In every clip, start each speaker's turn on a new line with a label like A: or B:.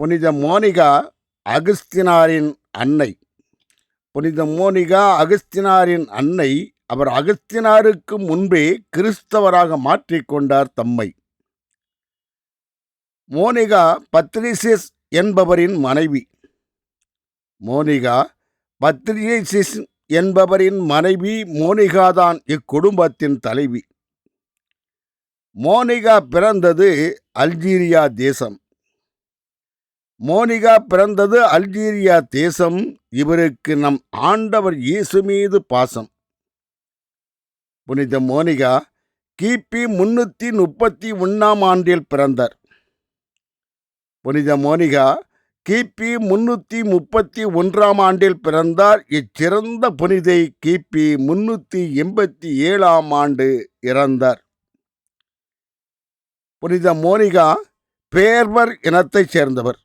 A: புனித மோனிகா அகஸ்தினாரின் அன்னை. புனித மோனிகா அகஸ்தினாரின் அன்னை அவர் அகஸ்தினாருக்கு முன்பே கிறிஸ்தவராக மாற்றிக்கொண்டார் தம்மை. மோனிகா பத்ரிசிஸ் என்பவரின் மனைவி. மோனிகா பத்ரிசிஸ் என்பவரின் மனைவி மோனிகாதான் இக்குடும்பத்தின் தலைவி. மோனிகா பிறந்தது அல்ஜீரியா தேசம். மோனிகா பிறந்தது அல்ஜீரியா தேசம். இவருக்கு நம் ஆண்டவர் இயேசு மீது பாசம். புனித மோனிகா கிபி முன்னூற்றி முப்பத்தி ஒன்றாம் ஆண்டில் பிறந்தார். புனித மோனிகா கிபி முன்னூற்றி முப்பத்தி ஒன்றாம் ஆண்டில் பிறந்தார். இச்சிறந்த புனிதை கிபி முன்னூற்றி எண்பத்தி ஏழாம் ஆண்டு இறந்தார். புனித மோனிகா பேர்வர் இனத்தைச் சேர்ந்தவர்.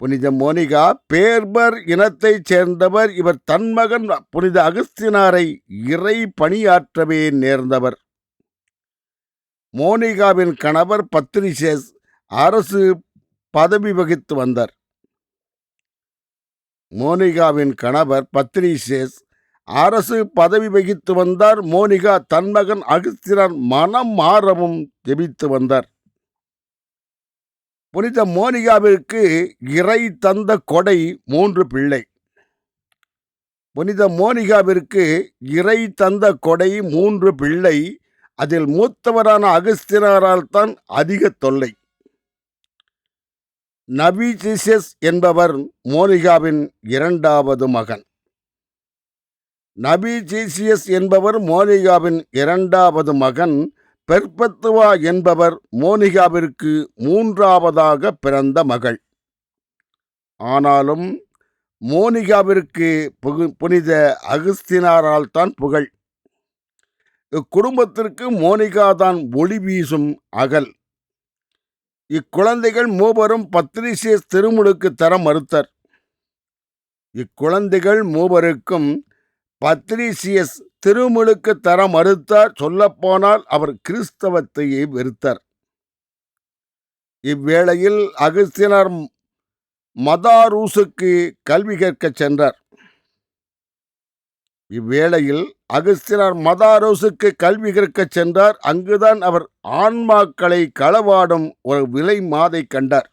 A: புனித மோனிகா பேர்பர் இனத்தைச் சேர்ந்தவர் இவர் தன்மகன் புனித அகஸ்தினாரை இறை பணியாற்றவே நேர்ந்தவர். மோனிகாவின் கணவர் பத்ரிசேஸ் அரசு பதவி வகித்து வந்தார். மோனிகாவின் கணவர் பத்ரிசேஸ் அரசு பதவி வகித்து வந்தார். மோனிகா தன்மகன் அகஸ்தினார் மனம் மாறவும் ஜெபித்து வந்தார். புனித மோனிகாவிற்கு இறை தந்த கொடை மூன்று பிள்ளை. புனித மோனிகாவிற்கு இறை தந்த கொடை மூன்று பிள்ளை. அதில் மூத்தவரான அகஸ்தினாரால் தான் அதிக தொல்லை. நபிசிசஸ் என்பவர் மோனிகாவின் இரண்டாவது மகன். நபிஜீசியஸ் என்பவர் மோனிகாவின் இரண்டாவது மகன். பெர்பத்துவா என்பவர் மோனிகாவிற்கு மூன்றாவதாக பிறந்த மகள். ஆனாலும் மோனிகாவிற்கு புகு புனித அகஸ்தினாரால் தான் புகழ். இக்குடும்பத்திற்கு மோனிகா தான் ஒளி வீசும் அகல். இக்குழந்தைகள் மூவரும் பத்ரிசியஸ் திருமுழுக்கு தர மறுத்தர். இக்குழந்தைகள் மூவருக்கும் பத்ரிசியஸ் திருமுழுக்கு தர மறுத்தார் சொல்லப்போனால் அவர் கிறிஸ்தவத்தையே வெறுத்தார். இவ்வேளையில் அகஸ்தினர் மதாரூசுக்கு கல்வி கற்கச் சென்றார். இவ்வேளையில் அகஸ்தினர் மதாரோசுக்கு கல்வி கற்க சென்றார். அங்குதான் அவர் ஆன்மாக்களை களவாடும் ஒரு விலை மாதை கண்டார்.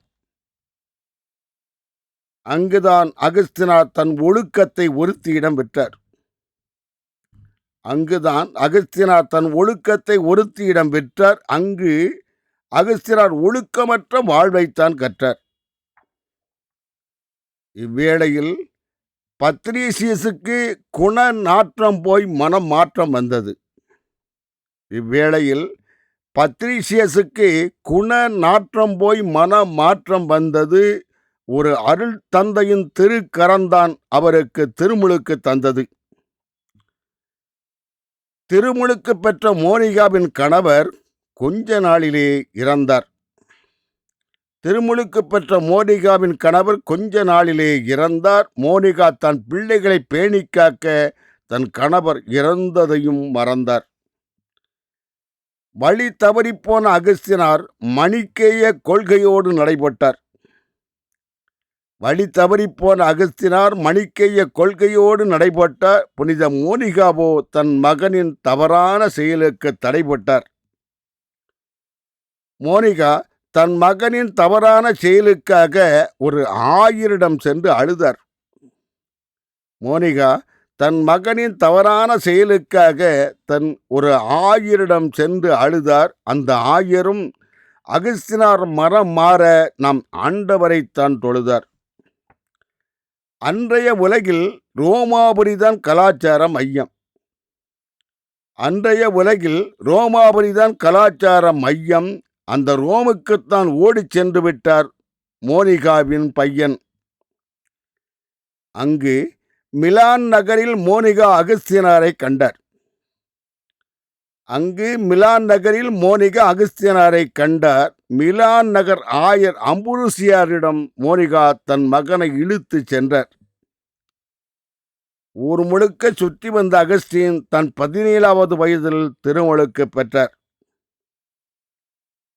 A: அங்குதான் அகஸ்தினார் தன் ஒழுக்கத்தை ஒருத்தியிடம் பெற்றார். அங்குதான் அகஸ்தினார் தன் ஒழுக்கத்தை ஒருத்தியிடம் பெற்றார். அங்கு அகஸ்தினார் ஒழுக்கமற்ற வாழ்வைத்தான் கற்றார். இவ்வேளையில் பத்ரீசியஸுக்கு குண நாற்றம் போய் மனம் மாற்றம் வந்தது. இவ்வேளையில் பத்ரீசியஸுக்கு குண நாற்றம் போய் மன மாற்றம் வந்தது. ஒரு அருள் தந்தையின் திருக்கரந்தான் அவருக்கு திருமுழுக்கு தந்தது. திருமுழுக்கு பெற்ற மோனிகாவின் கணவர் கொஞ்ச நாளிலே இறந்தார். திருமுழுக்கு பெற்ற மோனிகாவின் கணவர் கொஞ்ச நாளிலே இறந்தார். மோனிகா தன் பிள்ளைகளை பேணிக்காக்க தன் கணவர் இறந்ததையும் மறந்தார். வழி தவறிப்போன அகஸ்தினார் மணிக்கேய கொள்கையோடு நடைபெற்றார் வழி தவறிப்போன அகஸ்தினார் மணிக்கைய கொள்கையோடு நடைபெற்ற புனித மோனிகாவோ தன் மகனின் தவறான செயலுக்கு தடைபட்டார். மோனிகா தன் மகனின் தவறான செயலுக்காக ஒரு ஆயரிடம் சென்று அழுதார். மோனிகா தன் மகனின் தவறான செயலுக்காக தன் ஒரு ஆயரிடம் சென்று அழுதார். அந்த ஆயரும் அகஸ்தினார் மரம் மாற நம் ஆண்டவரைத்தான் தொழுதார். அன்றைய உலகில் ரோமாபுரிதான் கலாச்சார மையம். அன்றைய உலகில் ரோமாபுரிதான் கலாச்சார மையம். அந்த ரோமுக்குத்தான் ஓடிச் சென்று விட்டார் மோனிகாவின் பையன். அங்கு மிலான் நகரில் மோனிகா அகஸ்தியனாரை கண்டார். அங்கு மிலான் நகரில் மோனிகா அகஸ்தியனாரை கண்டார். மிலான் நகர் ஆயர் அம்புருசியாரிடம் மோனிகா தன் மகனை இழுத்துச் சென்றார். ஊர் முழுக்க சுற்றி வந்த அகஸ்டின் தன் பதினேழாவது வயதில் திருமுழுக்கு பெற்றார்.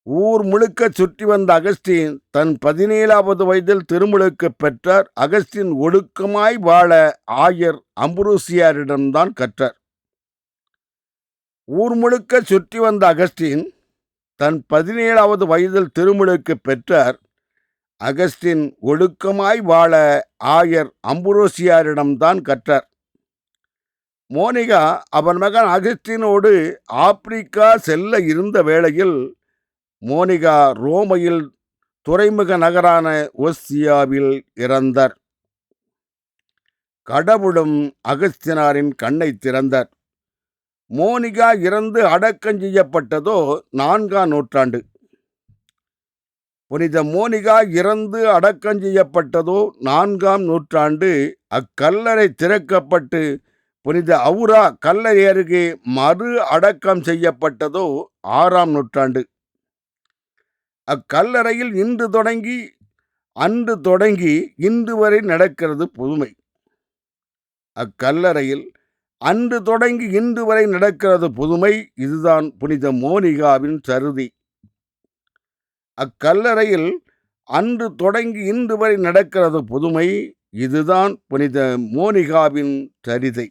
A: ஊர் முழுக்க சுற்றி வந்த அகஸ்டின் தன் பதினேழாவது வயதில் திருமுழுக்கு பெற்றார். அகஸ்டின் ஒடுக்கமாய் வாழ ஆயர் அம்புருசியாரிடம்தான் கற்றார். ஊர் முழுக்க சுற்றி வந்த அகஸ்டின் தன் பதினேழாவது வயதில் திருமுழுக்கு பெற்றார். அகஸ்டின் ஒடுக்கமாய் வாழ ஆயர் அம்புரோசியாரிடம்தான் கற்றார். மோனிகா அவன் மகன் அகஸ்டினோடு ஆப்பிரிக்கா செல்ல இருந்த வேளையில் மோனிகா ரோமையில் துறைமுக நகரான ஒஸ்தியாவில் இறந்தார். கடவுளும் அகஸ்தினாரின் கண்ணை திறந்தார். மோனிகா இறந்து அடக்கம் செய்யப்பட்டதோ நான்காம் நூற்றாண்டு. புனித மோனிகா இறந்து அடக்கம் செய்யப்பட்டதோ நான்காம் நூற்றாண்டு அக்கல்லறை திறக்கப்பட்டு புனித அவுரா கல்லறை அருகே மறு அடக்கம் செய்யப்பட்டதோ ஆறாம் நூற்றாண்டு. அக்கல்லறையில் இன்று தொடங்கி அன்று தொடங்கி இன்று வரை நடக்கிறது புதுமை. அக்கல்லறையில் அன்று தொடங்கி இன்று வரை நடக்கிறது புதுமை இதுதான் புனித மோனிகாவின் சருதி அக்கல்லறையில் அன்று தொடங்கி இன்று வரை நடக்கிறது புதுமை இதுதான் புனித மோனிகாவின் சரிதை